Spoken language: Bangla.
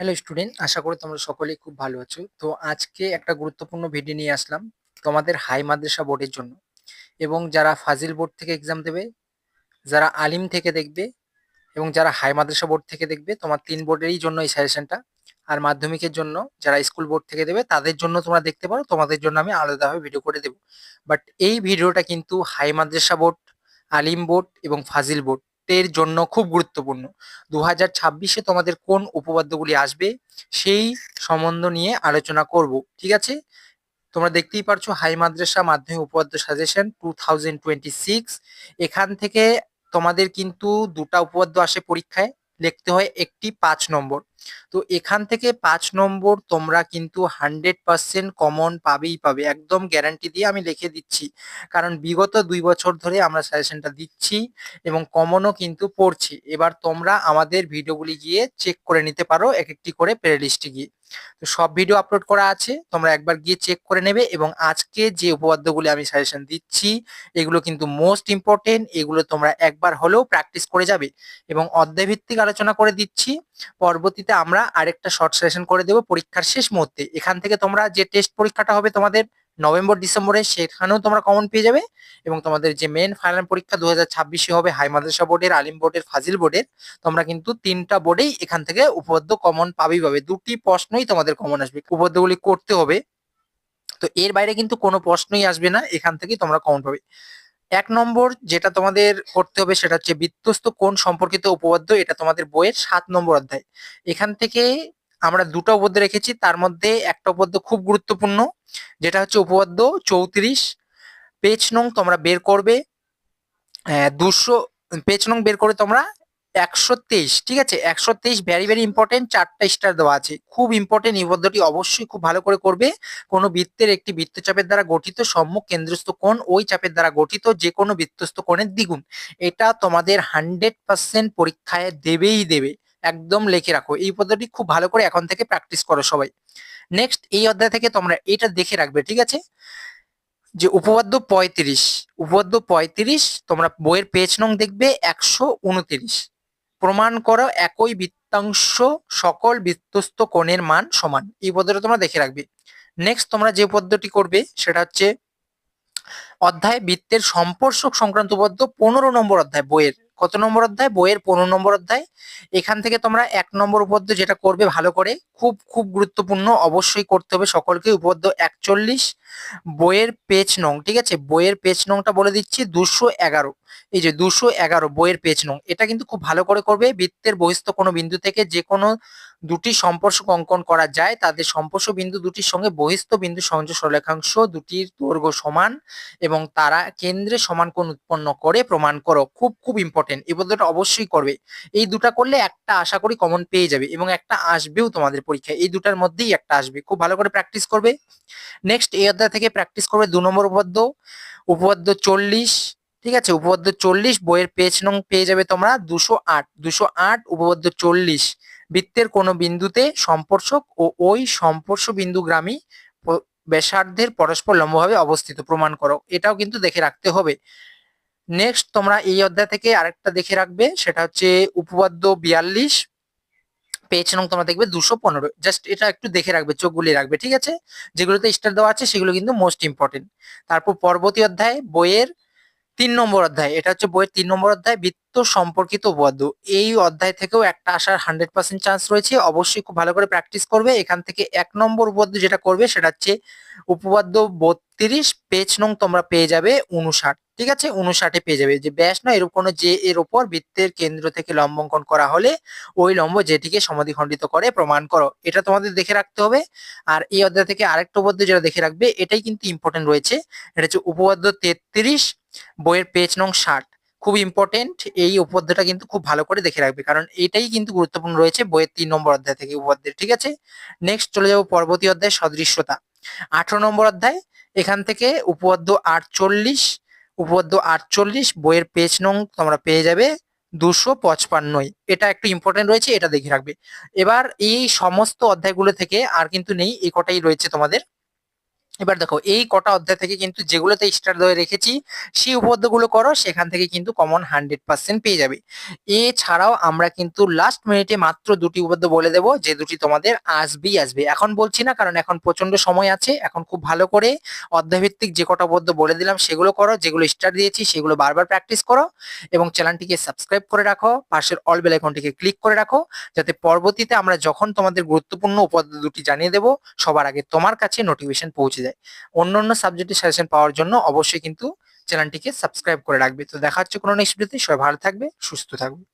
হ্যালো স্টুডেন্ট আশা করি তোমরা সকলেই খুব ভালো আছো। তো আজকে একটা গুরুত্বপূর্ণ ভিডিও নিয়ে আসলাম তোমাদের হাই মাদ্রাসা বোর্ডের জন্য। এবং যারা ফাজিল বোর্ড থেকে এক্সাম দেবে, যারা আলিম থেকে দেখবে, এবং যারা হাই মাদ্রাসা বোর্ড থেকে দেখবে, তোমার তিন বোর্ডেরই জন্য এই সাজেশনটা আর মাধ্যমিকের জন্য যারা স্কুল বোর্ড থেকে দেবে, তাদের জন্য তোমরা দেখতে পারো, তোমাদের জন্য আমি আলাদাভাবে ভিডিও করে দেবো। বাট এই ভিডিওটা কিন্তু high Madrasa board Alim board এবং ফাজিল বোর্ড এর জন্য খুব গুরুত্বপূর্ণ। দু হাজার ছাব্বিশে তোমাদের কোন উপপাদ্যগুলি আসবে সেই সম্বন্ধ নিয়ে আলোচনা করব, ঠিক আছে? তোমরা দেখতেই পারছ হাই মাদ্রাসা মাধ্যমিক উপপাদ্য suggestion two thousand twenty six. এখান থেকে তোমাদের কিন্তু দুটা উপপাদ্য আসে পরীক্ষায়। লিখতে হয় একটি পাঁচ নম্বর। তো এখান থেকে পাঁচ নম্বর তোমরা কিন্তু হান্ড্রেড পার্সেন্ট কমন পাবেই পাবে। একদম গ্যারান্টি দিয়ে আমি লিখে দিচ্ছি। কারণ বিগত দুই বছর ধরে আমরা সাজেশনটা দিচ্ছি এবং কমনও কিন্তু পড়ছি। এবার তোমরা আমাদের ভিডিওগুলি গিয়ে চেক করে নিতে পারো, এক একটি করে প্লে লিস্টে গিয়ে। তো সব ভিডিও আপলোড করা আছে, তোমরা একবার গিয়ে চেক করে নেবে এবং আজকে যে উপপাদ্যগুলি আমি সাজেশন দিচ্ছি, এগুলো কিন্তু মোস্ট ইম্পর্টেন্ট এগুলো তোমরা একবার হলেও প্র্যাকটিস করে যাবে এবং অধ্যায়ভিত্তিক আলোচনা করে দিচ্ছি। পরবর্তীতে আমরা আরেকটা শর্ট সেশন করে দেবো পরীক্ষার শেষ মুহূর্তে। এখান থেকে তোমরা যে টেস্ট পরীক্ষাটা হবে তোমাদের নভেম্বর, ডিসেম্বরে সেখানেও তোমরা কমন পেয়ে যাবে এবং তোমাদের যে মেন ফাইনাল পরীক্ষা দু হাজার ছাব্বিশে হবে হাই মাদ্রাসা বোর্ডের আলিম বোর্ডের ফাজিল বোর্ডের তোমরা কিন্তু তিনটা বোর্ডেই এখান থেকে উপপাদ্য কমন পাবেই পাবে। দুটি প্রশ্নই তোমাদের কমন আসবে। উপপাদ্যগুলি করতে হবে। তো এর বাইরে কিন্তু কোনো প্রশ্নই আসবে না, এখান থেকেই তোমরা কমন পাবে। এক নম্বর যেটা তোমাদের করতে হবে সেটা হচ্ছে বিত্তস্ত কোন সম্পর্কিত উপপাদ্য, এটা তোমাদের বইয়ের সাত নম্বর অধ্যায়। এখান থেকে আমরা দুটো উপপাদ্য রেখেছি, তার মধ্যে একটা উপপাদ্য খুব গুরুত্বপূর্ণ, যেটা হচ্ছে উপপাদ্য চৌত্রিশ পেজ নং তোমরা বের করবে দুশো পেজ নং বের করে তোমরা একশো তেইশ, ঠিক আছে? একশো তেইশ ভ্যারি ভ্যারি ইম্পর্টেন্ট চারটা স্টার দেওয়া আছে। খুব ইম্পর্টেন্ট পদ্ধতি অবশ্যই খুব ভালো করে করবে। কোনো বৃত্তের একটি বৃত্তচাপের দ্বারা গঠিত, সম্মুখ কেন্দ্রস্থ কোণ ওই চাপের দ্বারা গঠিত যে কোনো বৃত্তস্থ কোণের দ্বিগুণ। এটা তোমাদের হান্ড্রেড পার্সেন্ট পরীক্ষায় দেবেই দেবে। একদম লিখে রাখো। এই পদ্ধতি খুব ভালো করে এখন থেকে প্র্যাকটিস করো সবাই। নেক্সট এই অধ্যায় থেকে তোমরা এটা দেখে রাখবে, ঠিক আছে? যে উপপাদ্য পঁয়ত্রিশ। উপপাদ্য পঁয়ত্রিশ, তোমরা বইয়ের পেজ নং দেখবে, একশো উনত্রিশ। প্রমাণ করো, একই বৃত্তাংশ সকল বৃত্তস্থ কোণের মান সমান। এই পদ্ধতি তোমরা দেখে রাখবে। নেক্সট তোমরা যে পদ্ধতি করবে, সেটা হচ্ছে অধ্যায় বৃত্তের সম্পর্শক সংক্রান্ত পদ্য পনেরো নম্বর অধ্যায়, বইয়ের। কত নম্বর অধ্যায়? বইয়ের পনেরো নম্বর অধ্যায়। এখান থেকে তোমরা এক নম্বর উপপাদ্য যেটা করবে ভালো করে, খুব খুব গুরুত্বপূর্ণ অবশ্যই করতে হবে সকলকে। উপপাদ্য একচল্লিশ, বইয়ের পেজ নং, ঠিক আছে? বইয়ের পেজ নংটা বলে দিচ্ছি দুশো এগারো। এই যে দুশো এগারো বইয়ের পেজ নং, এটা কিন্তু খুব ভালো করে করবে। বৃত্তের বহিস্থ কোনো বিন্দু থেকে যে কোনো দুটি সম্পর্ক অঙ্কন করা যায়। তাদের সম্পর্ক বিন্দু দুটির সঙ্গে বহিস্থ বিন্দু সংযোগ সরলেখাংশ দুটির দৈর্ঘ্য সমান এবং তারা কেন্দ্রে সমান কোণ উৎপন্ন করে প্রমাণ করো। খুব খুব ইম্পর্টেন্ট এই পদ্ধতিটা অবশ্যই করবে। এই দুটা করলে একটা আশা করি কমন পেয়ে যাবে এবং একটা আসবেও তোমাদের পরীক্ষায়। এই দুটার মধ্যেই একটা আসবে। খুব ভালো করে প্র্যাকটিস করবে। নেক্সট এই অধ্যায় থেকে প্র্যাকটিস করবে দু নম্বর উপপাদ্য। উপপাদ্য চল্লিশ। ঠিক আছে? উপপাদ্য চল্লিশ, বইয়ের পেজ নং পেয়ে যাবে তোমরা। দুশো আট। দুশো আট, উপপাদ্য চল্লিশ। বৃত্তের কোনো বিন্দুতে সম্পর্ষক ও ওই সম্পর্শ বিন্দুগ্রামী ব্যাসার্ধের পরস্পর লম্বভাবে অবস্থিত। প্রমাণ করো। এটাও কিন্তু দেখে রাখতে হবে। নেক্সট তোমরা এই অধ্যায় থেকে আরেকটা দেখে রাখবে। সেটা হচ্ছে উপপাদ্য বিয়াল্লিশ পেজ নং তোমরা দেখবে দুশো পনেরো। জাস্ট এটা একটু দেখে রাখবে, চোখ গুলিয়ে রাখবে, ঠিক আছে? যেগুলোতে স্টার দেওয়া আছে, সেগুলো কিন্তু মোস্ট ইম্পর্টেন্ট তারপর পরবর্তী অধ্যায়, বইয়ের তিন নম্বর অধ্যায়। এটা হচ্ছে বইয়ের তিন নম্বর অধ্যায়, বৃত্ত সম্পর্কিত উপপাদ্য। এই অধ্যায় থেকেও একটা আসার হান্ড্রেড পার্সেন্ট চান্স রয়েছে। অবশ্যই খুব ভালো করে প্র্যাকটিস করবে। এখান থেকে এক নম্বর উপপাদ্য যেটা করবে, সেটা হচ্ছে উপপাদ্য বত্রিশ পেজ নং তোমরা পেয়ে যাবে উনষাট ঠিক আছে? উনষাটে পেয়ে যাবে। যে ব্যাস নয় এরকম কোনো যে এর ওপর বৃত্তের কেন্দ্র থেকে লম্বঙ্কন করা হলে ওই লম্ব যেটিকে সমাধিখণ্ডিত করে প্রমাণ করো। এটা তোমাদের দেখে রাখতে হবে। আর এই অধ্যায় থেকে আরেকটা উপপাদ্য যেটা দেখে রাখবে, এটাই কিন্তু ইম্পর্টেন্ট রয়েছে। এটা হচ্ছে উপপাদ্য তেত্রিশ বইয়ের পেজ নং ষাট। খুব ইম্পর্টেন্ট এই উপপাদ্যটা কিন্তু খুব ভালো করে দেখে রাখবে, কারণ এটাই কিন্তু গুরুত্বপূর্ণ রয়েছে বইয়ের তিন নম্বর অধ্যায় থেকে উপপাদ্যের ঠিক আছে? নেক্সট চলে যাব পরবর্তী অধ্যায়, সদৃশ্যতা। আঠারো নম্বর অধ্যায়, এখান থেকে উপপাদ্য আটচল্লিশ উপপাদ্য আটচল্লিশ, বইয়ের পেজ নং তোমরা পেয়ে যাবে দুশো পঁচপান্নই। এটা একটু ইম্পর্টেন্ট রয়েছে, এটা দেখে রাখবে। এবার এই সমস্ত অধ্যায়গুলো থেকে আর কিন্তু নেই এই কটাই রয়েছে তোমাদের? এবার দেখো, এই কটা অধ্যায় থেকে কিন্তু যেগুলোতে স্টার ধরে রেখেছি, সেই উপপাদ্যগুলো করো, সেখান থেকে কিন্তু কমন হান্ড্রেড পার্সেন্ট পেয়ে যাবে। এছাড়াও আমরা কিন্তু লাস্ট মিনিটে মাত্র দুটি উপপাদ্য বলে দেবো, যে দুটি তোমাদের আসবেই আসবে। এখন বলছি না, কারণ এখন প্রচণ্ড সময় আছে, এখন খুব ভালো করে অধ্যায়ভিত্তিক যে কটা পদ্য বলে দিলাম, সেগুলো করো, যেগুলো স্টার দিয়েছি, সেগুলো বারবার প্র্যাকটিস করো, এবং চ্যানেলটিকে সাবস্ক্রাইব করে রাখো, পাশের অল বেল আইকনটিকে ক্লিক করে রাখো, যাতে পরবর্তীতে আমরা যখন তোমাদের গুরুত্বপূর্ণ উপাদ্য দুটি জানিয়ে দেবো, সবার আগে তোমার কাছে নোটিফিকেশন পৌঁছে যায় অন্য অন্য সাবজেক্টের সাজেশন পাওয়ার জন্য অবশ্যই কিন্তু চ্যানেলটিকে সাবস্ক্রাইব করে রাখবে। তো দেখা হচ্ছে কোনো নেক্সট ভিডিওতে সবাই ভালো থাকবে, সুস্থ থাকবে।